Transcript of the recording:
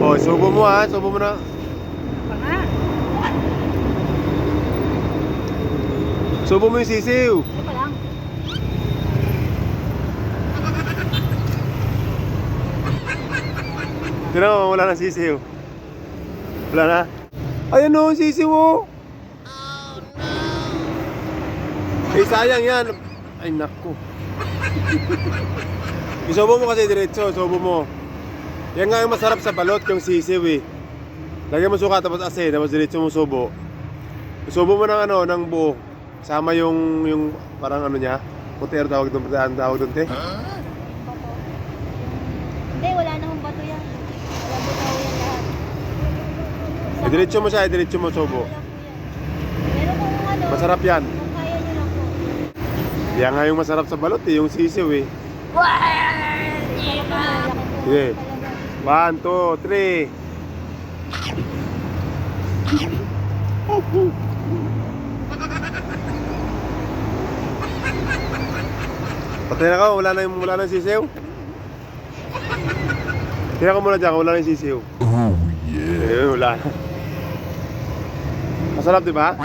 Oh, subo mo ha, subo mo na. Subo mo yung sisiw. Tira mo, wala na sisiw. Wala na. Ayun o, sisiw o. Eh, sayang yan. Ay, naku. Isubo mo kasi diretso, subo mo. Yan nga yung masarap sa balot, yung sisiw eh. Lagyan mo suka tapos asin, tapos diretso mo subo. Subo mo ng ano, ng buo. Sama yung, yung parang ano niya. Puter tawag doon, puter tawag doon, te. Bato. Hindi, wala na hong bato yan. Wala butaw yan lahat. Eh, diretso mo siya, eh, diretso mo subo. Wala po yan. Pero kung ano, Masarap yan. Yan nga yung masarap sa balot eh, yung sisiw eh. Sige. One, two, three. Patay na ka, wala na yung wala na yung sisiw. Tira ka muna dyan, wala na yung sisiw. Oh yeah. Eh, wala na. Masarap, di ba?